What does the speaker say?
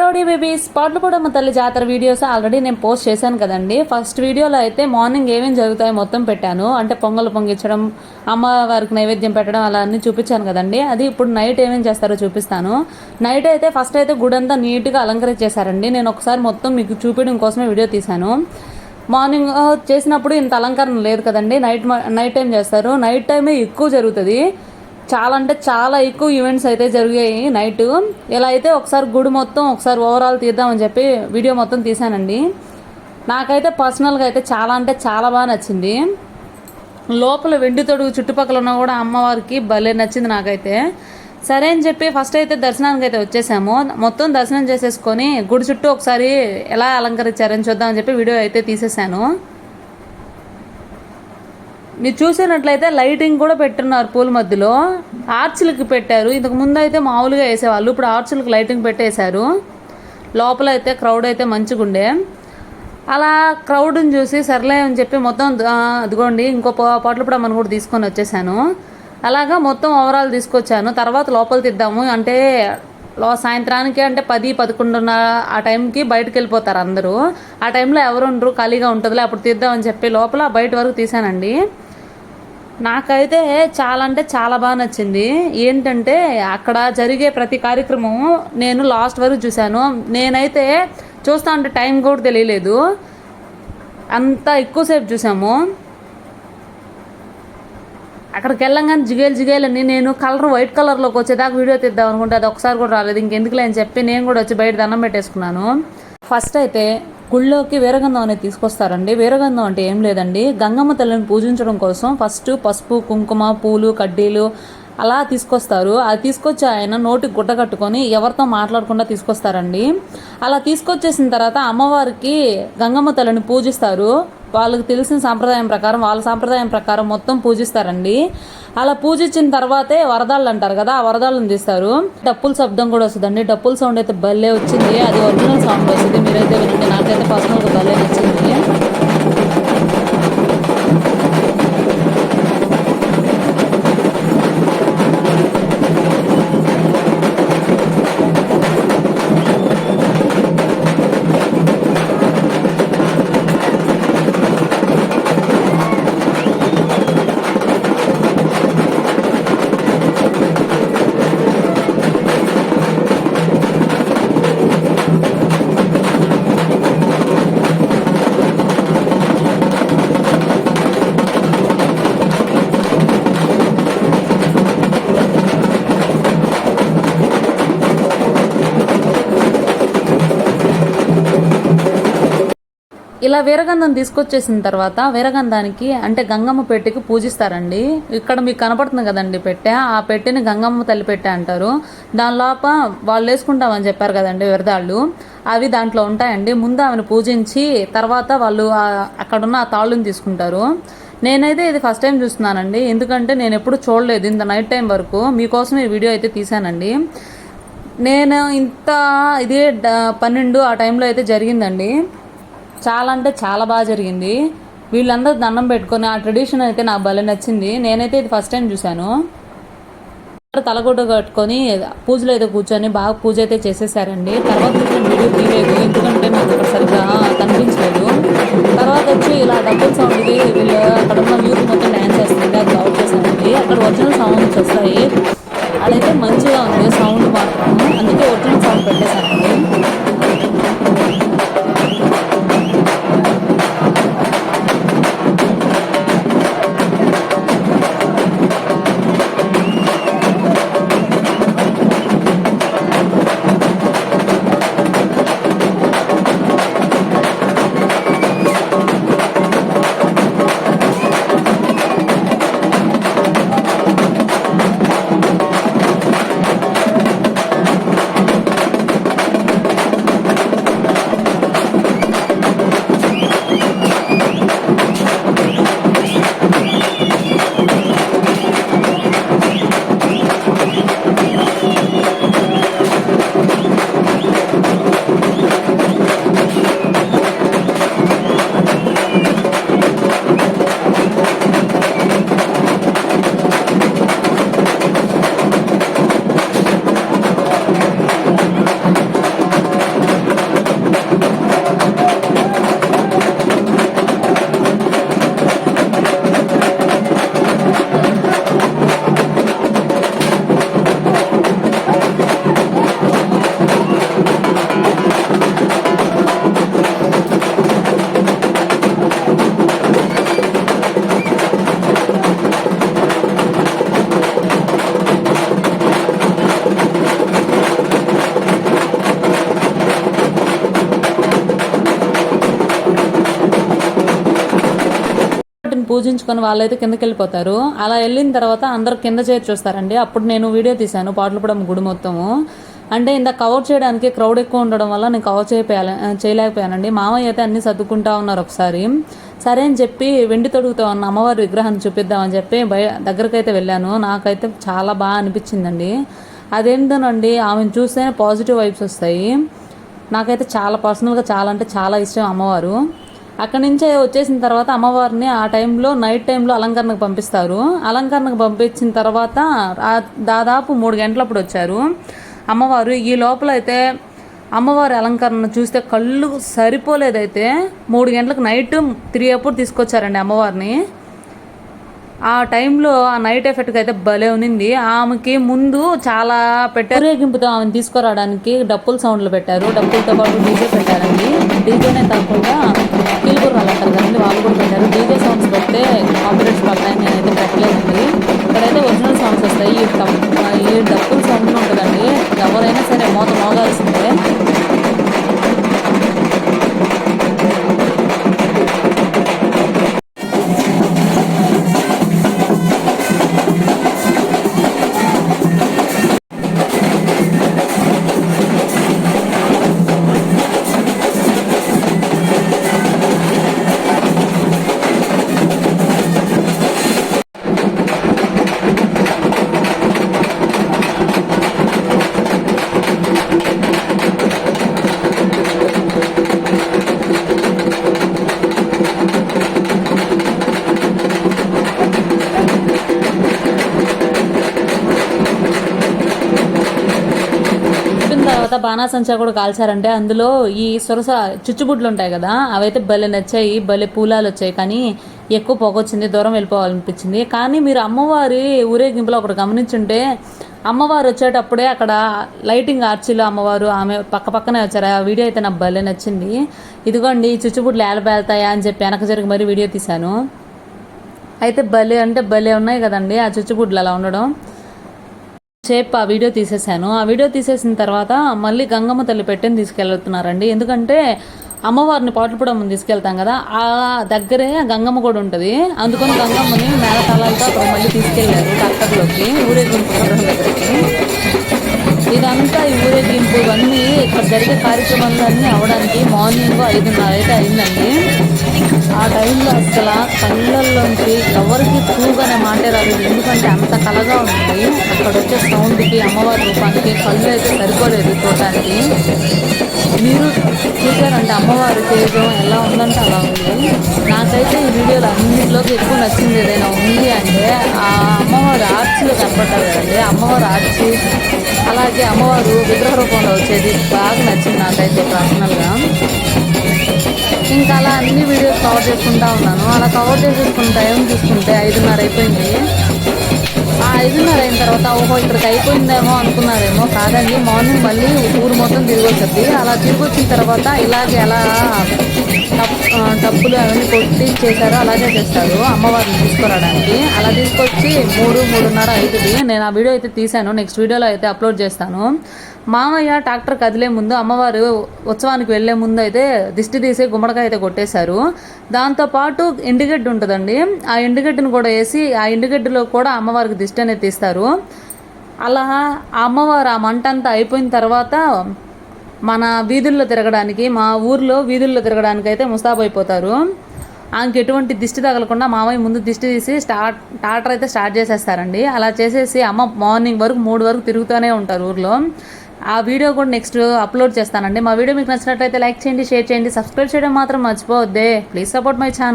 Rowdy babies పాటలపూడమ్మ తల్లి జాతర videos already నేను పోస్ట్ చేశాను కదండి. ఫస్ట్ వీడియోలో అయితే మార్నింగ్ ఏమేమి జరుగుతాయో మొత్తం పెట్టాను. అంటే పొంగల్ పొంగించడం అమ్మవారికి నైవేద్యం పెట్టడం అలా అన్ని చూపించాను కదండి. అది ఇప్పుడు నైట్ ఏమేమి చేస్తారో చూపిస్తాను. నైట్ అయితే ఫస్ట్ అయితే గుడి అంతా నీట్గా అలంకరించేశారండి. నేను ఒకసారి మొత్తం మీకు చూపించడం కోసమే వీడియో తీశాను. మార్నింగ్ చేసినప్పుడు ఇంత అలంకరణ లేదు కదండి. నైట్ నైట్ టైం చేస్తారు. నైట్ టైమే ఎక్కువ జరుగుతుంది. చాలా అంటే చాలా ఎక్కువ ఈవెంట్స్ అయితే జరిగాయి నైట్ ఇలా అయితే ఒకసారి గుడి మొత్తం ఒకసారి ఓవరాల్ తీద్దామని చెప్పి వీడియో మొత్తం తీసానండి నాకైతే పర్సనల్గా అయితే చాలా అంటే చాలా బాగా నచ్చింది. లోపల వెండి తొడుగు చుట్టుపక్కల ఉన్న కూడా అమ్మవారికి భలే నచ్చింది నాకైతే. సరే అని చెప్పి ఫస్ట్ అయితే దర్శనానికి అయితే వచ్చేసాము. మొత్తం దర్శనం చేసేసుకొని గుడి చుట్టూ ఒకసారి ఎలా అలంకరించారని చూద్దామని చెప్పి వీడియో అయితే తీసేసాను. మీరు చూసినట్లయితే లైటింగ్ కూడా పెట్టున్నారు పూల మధ్యలో. ఆర్చ్లకి పెట్టారు. ఇంతకు ముందు అయితే మామూలుగా వేసేవాళ్ళు. ఇప్పుడు ఆర్చ్లకి లైటింగ్ పెట్టేశారు. లోపల అయితే క్రౌడ్ అయితే మంచిగా ఉండే. అలా క్రౌడ్ని చూసి సర్లే అని చెప్పి మొత్తం అదిగోండి ఇంకో పాటలు కూడా మనం కూడా తీసుకొని వచ్చేసాను. అలాగా మొత్తం ఓవరాల్ తీసుకొచ్చాను. తర్వాత లోపల తిద్దాము. అంటే లో సాయంత్రానికి అంటే పది పదకొండున్నర ఆ టైంకి బయటకు వెళ్ళిపోతారు అందరూ. ఆ టైంలో ఎవరు ఉండరు ఖాళీగా ఉంటుందిలే అప్పుడు తీద్దామని చెప్పి లోపల బయట వరకు తీసానండి నాకైతే చాలా అంటే చాలా బాగా నచ్చింది. ఏంటంటే అక్కడ జరిగే ప్రతి కార్యక్రమం నేను లాస్ట్ వరకు చూశాను. నేనైతే చూస్తా ఉంటే టైం కూడా తెలియలేదు. అంత ఎక్కువసేపు చూసాము అక్కడికి వెళ్ళంగానే జిగేలు జిగేలని నేను కలర్ వైట్ కలర్లోకి వచ్చేదాకా వీడియో తీద్దాం అనుకుంటే అది ఒకసారి కూడా రాలేదు. ఇంకెందుకులే అని చెప్పి నేను కూడా వచ్చి బయట దండం పెట్టేసుకున్నాను. ఫస్ట్ అయితే గుళ్ళోకి వీరగంధం అనేది తీసుకొస్తారండి. వీరగంధం అంటే ఏం లేదండి. గంగమ్మ తల్లిని పూజించడం కోసం ఫస్ట్ పసుపు కుంకుమ పూలు కడ్డీలు అలా తీసుకొస్తారు. అది తీసుకొచ్చి ఆయన నోటికి గుడ్డ కట్టుకొని ఎవరితో మాట్లాడకుండా తీసుకొస్తారండి. అలా తీసుకొచ్చేసిన తర్వాత అమ్మవారికి గంగమ్మ తల్లిని పూజిస్తారు. వాళ్ళకి తెలిసిన సాంప్రదాయం ప్రకారం వాళ్ళ సాంప్రదాయం ప్రకారం మొత్తం పూజిస్తారండి. అలా పూజించిన తర్వాతే వరదాళ్ళు అంటారు కదా ఆ వరదాళ్ళని తీస్తారు. డప్పుల శబ్దం కూడా వస్తుందండి. డప్పుల సౌండ్ అయితే భలే వచ్చింది. అది ఒరిజినల్ సౌండ్ వస్తుంది. మీరైతే వినండి. నాకైతే పర్సనల్గా భలే వచ్చింది ఇలా వీరగంధం తీసుకొచ్చేసిన తర్వాత వీరగంధానికి అంటే గంగమ్మ పెట్టెకి పూజిస్తారండి. ఇక్కడ మీకు కనపడుతుంది కదండి పెట్టె. ఆ పెట్టెని గంగమ్మ తల్లి పెట్టె అంటారు. దాని లోప వాళ్ళు వేసుకుంటామని చెప్పారు కదండి విరదాళ్ళు అవి దాంట్లో ఉంటాయండి. ముందు ఆమెను పూజించి తర్వాత వాళ్ళు అక్కడున్న ఆ తాళ్ళుని తీసుకుంటారు. నేనైతే ఇది ఫస్ట్ టైం చూస్తున్నానండి. ఎందుకంటే నేను ఎప్పుడు చూడలేదు ఇంత నైట్ టైం వరకు. మీకోసం ఈ వీడియో అయితే తీశానండి. నేను ఇంత ఇది పన్నెండు ఆ టైంలో అయితే జరిగిందండి. చాలా అంటే చాలా బాగా జరిగింది. వీళ్ళందరూ దండం పెట్టుకొని ఆ ట్రెడిషన్ అయితే నాకు భలే నచ్చింది. నేనైతే ఇది ఫస్ట్ టైం చూశాను. తలగొడ్డ కట్టుకొని పూజలో అయితే కూర్చొని బాగా పూజ అయితే చేసేసారండి. తర్వాత నేను వీడియో తీయలేదు ఎందుకంటే నాకు అక్కడ సరిగ్గా కనిపించలేదు. తర్వాత వచ్చి ఇలా డబ్బుల్ సౌండ్ వీళ్ళు అక్కడ ఉన్న యూత్ మొత్తం డ్యాన్స్ చేస్తుంది అది అవుట్ చేస్తుంది అక్కడ ఒరిజినల్ సౌండ్స్ వస్తాయి అదైతే మంచిగా ఉంది సౌండ్ మాత్రం. అందుకే ఒరిజినల్ సౌండ్ పెట్టేశాను. పూజించుకొని వాళ్ళైతే కిందకి వెళ్ళిపోతారు. అలా వెళ్ళిన తర్వాత అందరూ కింద చేర్చి చూస్తారండి. అప్పుడు నేను వీడియో తీశాను పాటలపడం గుడి మొత్తము. అంటే ఇంత కవర్ చేయడానికి క్రౌడ్ ఎక్కువ ఉండడం వల్ల నేను కవర్ చేయపోయాలి చేయలేకపోయానండి. మామయ్య అయితే అన్ని సర్దుకుంటా ఉన్నారు ఒకసారి. సరే అని చెప్పి వెండి తొడుగుతో ఉన్న అమ్మవారి విగ్రహాన్ని చూపిద్దామని చెప్పి బయ దగ్గరకైతే వెళ్ళాను. నాకైతే చాలా బాగా అనిపించిందండి. అదేంటోనండి ఆమెను చూస్తేనే పాజిటివ్ వైబ్స్ వస్తాయి. నాకైతే చాలా పర్సనల్గా చాలా అంటే చాలా ఇష్టం అమ్మవారు. అక్కడి నుంచే వచ్చేసిన తర్వాత అమ్మవారిని ఆ టైంలో నైట్ టైంలో అలంకరణకు పంపిస్తారు. అలంకరణకు పంపించిన తర్వాత దాదాపు మూడు గంటలప్పుడు వచ్చారు. అమ్మవారు ఈ లోపల అయితే అమ్మవారి అలంకరణ చూస్తే కళ్ళు సరిపోలేదైతే మూడు గంటలకు నైట్ త్రీ అప్పుడు తీసుకొచ్చారండి అమ్మవారిని. ఆ టైంలో ఆ నైట్ ఎఫెక్ట్ అయితే భలే ఉన్నింది ఆమెకి ముందు చాలా పెట్టారు. ఊరేగింపుతో ఆమెను తీసుకురావడానికి డప్పుల సౌండ్లు పెట్టారు. డప్పులతో పాటు డీజే పెట్టారండి. డీజేనే కాకుండా కీలుగురు వాళ్ళు అంటారు కదండి వాళ్ళు కూడా పెట్టారు. డీజే సౌండ్స్ పెడితే కాపరేట్స్ పడతాయని నేనైతే పెట్టలేదండి. ఇక్కడైతే ఒరిజినల్ సాంగ్స్ వస్తాయి. ఈ ఈ డప్పుల సౌండ్ ఉంటుందండి. ఎవరైనా సరే మోత మోగాల్సిందే. తర్వాత బాణాసంచా కూడా కాల్చారంటే అందులో ఈ సొరస చుచ్చుబుడ్లు ఉంటాయి కదా అవైతే భలే నచ్చాయి భలే పూలాలు వచ్చాయి కానీ ఎక్కువ పొగ వచ్చింది దూరం వెళ్ళిపోవాలనిపించింది. కానీ మీరు అమ్మవారి ఊరేగింపులో ఒకటి గమనించుంటే అమ్మవారు వచ్చేటప్పుడే అక్కడ లైటింగ్ ఆర్చిలో అమ్మవారు ఆమె పక్క పక్కనే వచ్చారు. ఆ వీడియో అయితే నాకు భలే నచ్చింది. ఇదిగోండి చుచ్చుబుడ్లు ఏలబేళ్తాయా అని చెప్పి వెనక జరిగి మరీ వీడియో తీశాను. అయితే భలే అంటే భలే ఉన్నాయి కదండి ఆ చుచ్చుబుడ్లు అలా ఉండడం. సేపు ఆ వీడియో తీసేసాను ఆ వీడియో తీసేసిన తర్వాత మళ్ళీ గంగమ్మ తల్లి పెట్టిన తీసుకెళ్తున్నారండి. ఎందుకంటే అమ్మవారిని పాటలపూడ తీసుకెళ్తాం కదా ఆ దగ్గరే గంగమ్మ కూడా ఉంటుంది. అందుకని గంగమ్మని మేళతాళాలతో అక్కడ మళ్ళీ తీసుకెళ్ళారు ట్రాక్టర్లోకి ఊరేగింపు దగ్గరికి. ఇదంతా ఈ ఊరేగింపు ఇవన్నీ ఇక్కడ జరిగే కార్యక్రమాలన్నీ అవడానికి మార్నింగ్ ఐదున్నర అయితే అయిందండి. ఆ టైంలో అసలు కళ్ళల్లోంచి ఎవరికి తూగానే మాటే ఎందుకంటే అంత కలగా ఉంది. అక్కడ వచ్చే సౌండ్కి అమ్మవారి రూపానికి కళ్ళు అయితే సరిపోలేదు చూడటానికి. మీరు చూసారంటే అమ్మవారి తేజం ఎలా ఉందంటే అలా ఉంది. నాకైతే ఈ వీడియోలు అన్నింటిలోకి ఎక్కువ నచ్చింది ఏదైనా ఉంది అంటే ఆ అమ్మవారి ఆర్చిలో కనపడ్డారు కదండి. అమ్మవారి ఆర్చి అలాగే అమ్మవారు విగ్రహ రూపంలో వచ్చేది. బాగా నచ్చింది నాకైతే పర్సనల్గా ఇంకా అలా అన్ని వీడియోస్ కవర్ చేసుకుంటా ఉన్నాను. అలా కవర్ చేసేసుకున్న టైం చూసుకుంటే ఐదున్నర అయిపోయింది. ఆ ఐదున్నర అయిన తర్వాత ఓహో ఇక్కడికి అయిపోయిందేమో అనుకున్నారేమో కాదండి. మార్నింగ్ మళ్ళీ ఊరు మొత్తం తిరిగి వచ్చింది. అలా తిరిగి వచ్చిన తర్వాత ఇలాగే ఎలా డబ్బులు అవన్నీ కొట్టి చేశారో అలాగే చేస్తారు అమ్మవారిని తీసుకురావడానికి. అలా తీసుకొచ్చి మూడు మూడున్నర అవుతుంది నేను ఆ వీడియో అయితే తీశాను. నెక్స్ట్ వీడియోలో అయితే అప్లోడ్ చేస్తాను. మామయ్య ట్రాక్టర్ కదిలే ముందు అమ్మవారు ఉత్సవానికి వెళ్ళే ముందు అయితే దిష్టి తీసి గుమ్మడికాయ అయితే కొట్టేశారు. దాంతోపాటు ఎండుగడ్డి ఉంటుందండి. ఆ ఎండుగడ్డిని కూడా వేసి ఆ ఎండుగడ్డలో కూడా అమ్మవారికి దిష్టి అనేది తీస్తారు. అలా ఆ అమ్మవారు ఆ మంట అంతా అయిపోయిన తర్వాత మన వీధుల్లో తిరగడానికి మా ఊర్లో వీధుల్లో తిరగడానికి అయితే ముస్తాబైపోతారు ఆమెకి ఎటువంటి దిష్టి తగలకుండా మామయ్య ముందు దిష్టి తీసి స్టార్ట్ టాటర్ అయితే స్టార్ట్ చేసేస్తారండి. అలా చేసేసి అమ్మ మార్నింగ్ వరకు మూడు వరకు తిరుగుతూనే ఉంటారు ఊర్లో. ఆ వీడియో కూడా నెక్స్ట్ అప్లోడ్ చేస్తానండి. మా వీడియో మీకు నచ్చినట్లయితే లైక్ చేయండి షేర్ చేయండి సబ్స్క్రైబ్ చేయడం మాత్రం మర్చిపోవద్దే. Please support my channel